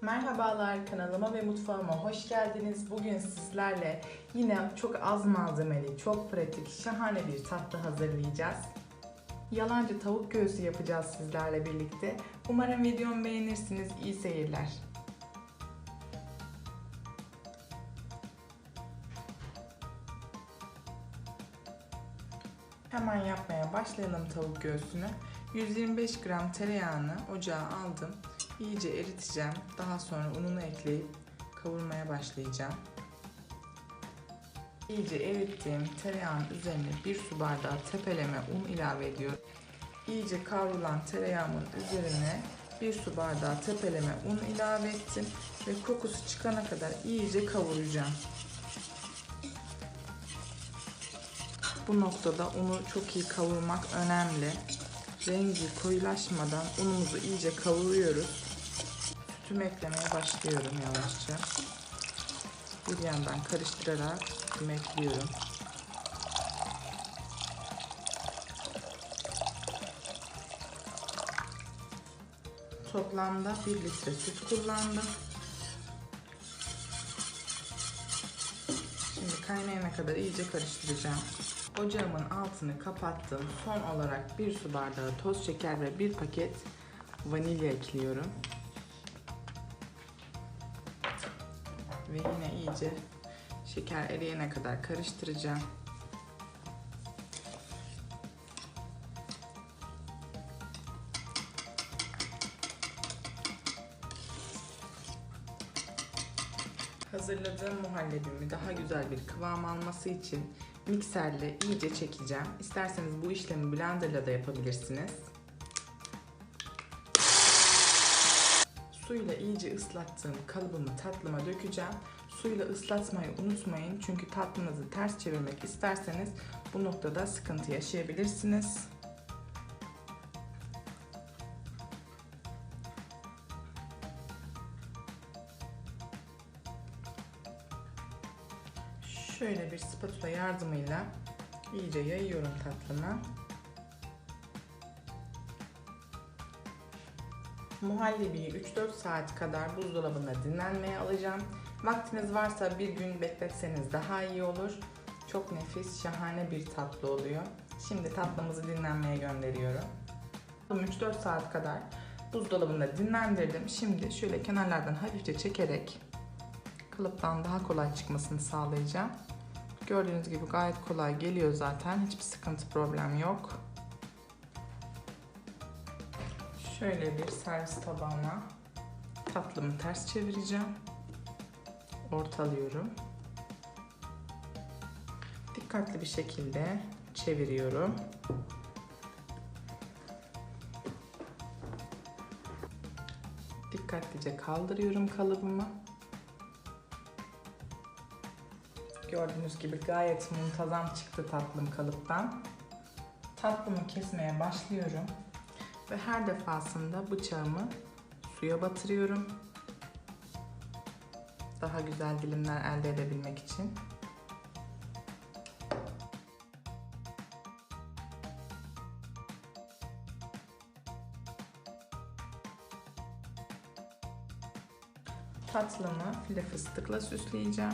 Merhabalar kanalıma ve mutfağıma hoş geldiniz. Bugün sizlerle yine çok az malzemeli, çok pratik, şahane bir tatlı hazırlayacağız. Yalancı tavuk göğsü yapacağız sizlerle birlikte. Umarım videomu beğenirsiniz. İyi seyirler. Hemen yapmaya başlayalım tavuk göğsünü. 125 gram tereyağını ocağa aldım. İyice eriteceğim. Daha sonra ununu ekleyip kavurmaya başlayacağım. İyice erittiğim tereyağın üzerine bir su bardağı tepeleme un ilave ediyorum. İyice kavrulan tereyağımın üzerine bir su bardağı tepeleme un ilave ettim ve kokusu çıkana kadar iyice kavuracağım. Bu noktada unu çok iyi kavurmak önemli. Rengi koyulaşmadan unumuzu iyice kavuruyoruz. Sütümü eklemeye başlıyorum yavaşça. Bir yandan karıştırarak sütümü ekliyorum. Toplamda 1 litre süt kullandım. Şimdi kaynayana kadar iyice karıştıracağım. Ocağımın altını kapattım. Son olarak bir su bardağı toz şeker ve bir paket vanilya ekliyorum. Ve yine iyice şeker eriyene kadar karıştıracağım. Hazırladığım muhallebimi daha güzel bir kıvam alması için mikserle iyice çekeceğim. İsterseniz bu işlemi blenderla da yapabilirsiniz. Suyla iyice ıslattığım kalıbımı tatlıma dökeceğim. Suyla ıslatmayı unutmayın çünkü tatlınızı ters çevirmek isterseniz bu noktada sıkıntı yaşayabilirsiniz. Şöyle bir spatula yardımıyla iyice yayıyorum tatlımı. Muhallebiyi 3-4 saat kadar buzdolabında dinlenmeye alacağım. Vaktiniz varsa bir gün bekletseniz daha iyi olur. Çok nefis, şahane bir tatlı oluyor. Şimdi tatlımızı dinlenmeye gönderiyorum. 3-4 saat kadar buzdolabında dinlendirdim. Şimdi şöyle kenarlardan hafifçe çekerek kalıptan daha kolay çıkmasını sağlayacağım. Gördüğünüz gibi gayet kolay geliyor zaten. Hiçbir sıkıntı problem yok. Şöyle bir servis tabağına tatlımı ters çevireceğim. Ortalıyorum. Dikkatli bir şekilde çeviriyorum. Dikkatlice kaldırıyorum kalıbımı. Gördüğünüz gibi gayet muntazam çıktı tatlım kalıptan. Tatlımı kesmeye başlıyorum. Ve her defasında bıçağımı suya batırıyorum. Daha güzel dilimler elde edebilmek için. Tatlımı file fıstıkla süsleyeceğim.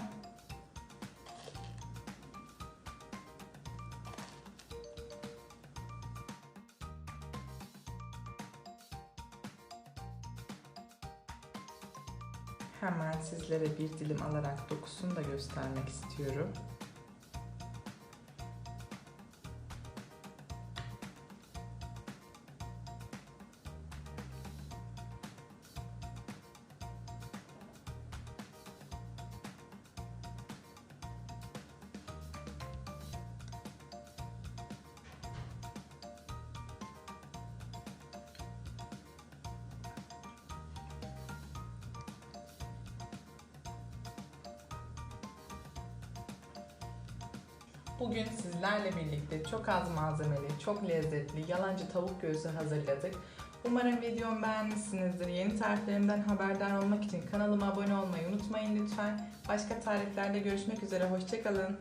Hemen sizlere bir dilim alarak dokusunu da göstermek istiyorum. Bugün sizlerle birlikte çok az malzemeli, çok lezzetli yalancı tavuk göğsü hazırladık. Umarım videomu beğenmişsinizdir. Yeni tariflerimden haberdar olmak için kanalıma abone olmayı unutmayın lütfen. Başka tariflerde görüşmek üzere, hoşçakalın.